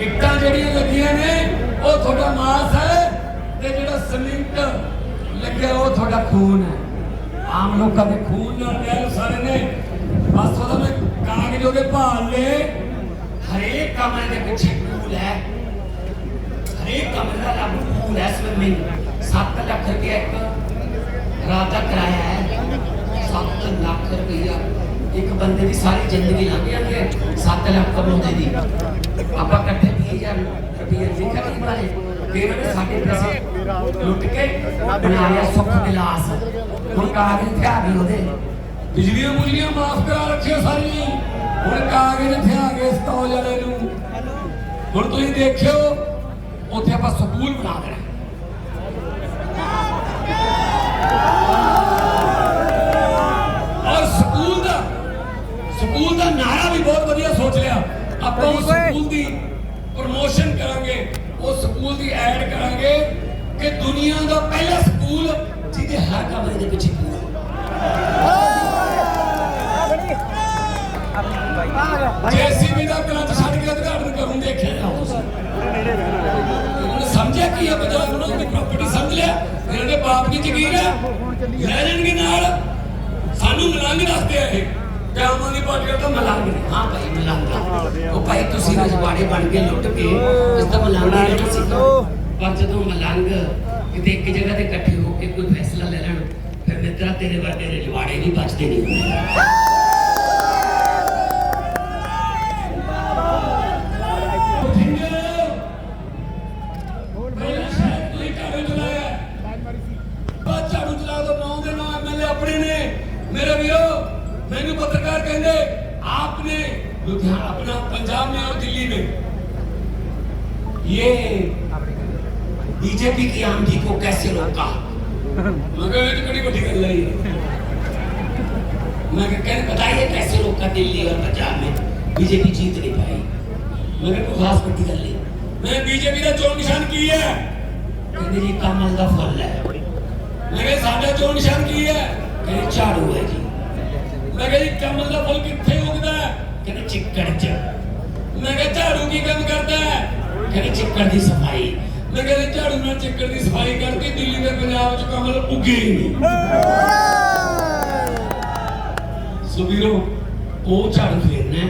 ਇੱਟਾਂ ਜਿਹੜੀਆਂ ਲੱਗੀਆਂ ਨੇ, ਉਹ ਤੁਹਾਡਾ ਮਾਸ ਹੈ ਤੇ ਜਿਹੜਾ ਸੀਮਿੰਟ ਲੱਗਿਆ, ਉਹ ਤੁਹਾਡਾ ਖੂਨ ਹੈ। ਆਮ ਲੋਕਾਂ ਦੇ ਖੂਨ ਨਾਲ ਪਿਆਰ ਸਾਰੇ ਨੇ, ਬਸ ਉਹਦਾ ਮੈਂ ਕਾਗਜ਼ ਉਹਦੇ ਭਾਲ ਲਏ। ਹਰੇਕ ਕਮਰੇ ਦੇ ਪਿੱਛੇ ਪੂਲ ਹੈ। ਹਰੇਕ ਕਮਰੇ ਦਾ ਲੱਗ ਪੂਲ ਹੈ ਸਵਿਮਿੰਗ 7 ਲੱਖ ਰੁਪਏ ਇੱਕ ਰਾਤ ਦਾ ਕਿਰਾਇਆ ਹੈ। 7 ਲੱਖ ਰੁਪਇਆ। ਇੱਕ ਬੰਦੇ ਦੀ ਸਾਰੀ ਜ਼ਿੰਦਗੀ ਲੰਘ ਜਾਂਦੀ ਹੈ 7 ਲੱਖ ਕਮਾਉਂਦੇ ਦੀ। ਆਪਾਂ ਇਕੱਠੇ 20000 ਰੁਪਏ ਲਿਖਿਆ ਨਹੀਂ ਬਾਰੇ ਫਿਰ ਉਹਨੇ ਸਾਡੇ ਪੈਸੇ ਲੁੱਟ ਕੇ ਬਣਾ ਸੁੱਖ ਵਿਲਾਸ ਹੁਣ ਕਾਗਜ਼ ਤੇ ਆ ਗਏ ਉਹਦੇ। ਬਿਜਲੀਆਂ ਬੁਜਲੀਆਂ ਮਾਫ ਕਰਾ ਰੱਖਿਓ ਸਾਰੀਆਂ। ਹੁਣ ਕਾਗਜ਼ ਇੱਥੇ ਆ ਗਏ ਸਟੋਲ ਵਾਲੇ ਨੂੰ। ਹੁਣ ਤੁਸੀਂ ਦੇਖਿਓ, ਉੱਥੇ ਆਪਾਂ ਸਕੂਲ ਬਣਾ ਦੇਣਾ। ਨਾਰਾ ਵੀ ਬਹੁਤ ਵਧੀਆ ਸੋਚ ਲਿਆ। ਆਪਾਂ ਉਸ ਸਕੂਲ ਦੀ ਪ੍ਰਮੋਸ਼ਨ ਕਰਾਂਗੇ ਉਸ ਸਕੂਲ ਦੀ ਐਡ ਕਰਾਂਗੇ ਕਿ ਦੁਨੀਆ ਦਾ ਪਹਿਲਾ ਸਕੂਲ ਜਿਹਦੇ ਹਰ ਕਮਰੇ ਦੇ ਪਿੱਛੇ ਪੂਲ ਜੇਸੀਬੀ ਦਾ ਕਲਚ ਛੱਡ ਕੇ ਉਦਘਾਟਨ ਕਰੂੰ ਦੇਖਿਆ ਜਾਓ ਸਮਝਿਆ ਕੀ ਹੈ ਬਜਾਏ ਉਹਨਾਂ ਦੀ ਪ੍ਰਾਪਰਟੀ ਸਮਝ ਲਿਆ। ਇਹਨਾਂ ਦੇ ਬਾਪ ਦੀ ਜ਼ਮੀਨ ਹੈ ਲੈ ਜਾਣਗੇ ਨਾਲ। ਸਾਨੂੰ ਮਲੰਗ ਦੱਸਦੇ ਆ ਇਹ। ਜਦੋਂ ਦੀ ਪਾਰਟੀ ਤੋਂ ਮਲਾਂਗ ਨੇ। ਹਾਂ ਭਾਈ ਮਲਾਂਗ। ਉਹ ਭਾਈ ਤੁਸੀਂ ਰਜਵਾੜੇ ਬਣ ਕੇ ਲੁੱਟ ਕੇ ਇਸ ਤਾਂ ਮਲਾਂਗ ਨਹੀਂ ਸੀ। ਪਰ ਜਦੋਂ ਮਲੰਗ ਕਿਤੇ ਇੱਕ ਜਗ੍ਹਾ ਤੇ ਇਕੱਠੇ ਹੋ ਕੇ ਕੋਈ ਫੈਸਲਾ ਲੈ ਲੈਣ ਫਿਰ ਮਿੱਤਰਾ ਤੇਰੇ ਵਰਗੇ ਰਜਵਾੜੇ ਵੀ ਬਚਦੇ ਨਹੀਂ ਆਪਣੇ ਨੇ। ਮੇਰੇ ਵੀਰੋ ਮੈਨੂੰ ਪਤਾ अपना पंजाब में और दिल्ली में। ये बीजेपी की आंधी को कैसे रोका? मगर बड़ी बड़ी गल है मगर कह बताइए कैसे रोका दिल्ली और पंजाब में? बीजेपी जीत नहीं पाई। मगर कोई खास बड़ी गल नहीं। मैं बीजेपी का चोन निशान की है। कहते जी कमल का फल है। मगर साडा चोन निशान की है। कहते झाड़ू है जी। मैं जी कमल का फल कितने उगता है? ਕਹਿੰਦੇ ਚਿੱਕੜ 'ਚ। ਮੈਂ ਕਿਹਾ ਝਾੜੂ ਕੀ ਕੰਮ ਕਰਦਾ ਹੈ? ਕਹਿੰਦੇ ਚਿੱਕੜ ਦੀ ਸਫ਼ਾਈ। ਮੈਂ ਕਿਹਾ ਜੀ ਝਾੜੂ ਨਾਲ ਚਿੱਕੜ ਦੀ ਸਫ਼ਾਈ ਕਰਕੇ ਦਿੱਲੀ ਤੇ ਪੰਜਾਬ 'ਚ ਕਮਲ ਉੱਗੇ ਹੀ ਨਹੀਂ। ਸੋ ਵੀਰੋ ਉਹ ਝਾੜੂ ਫੇਰਨਾ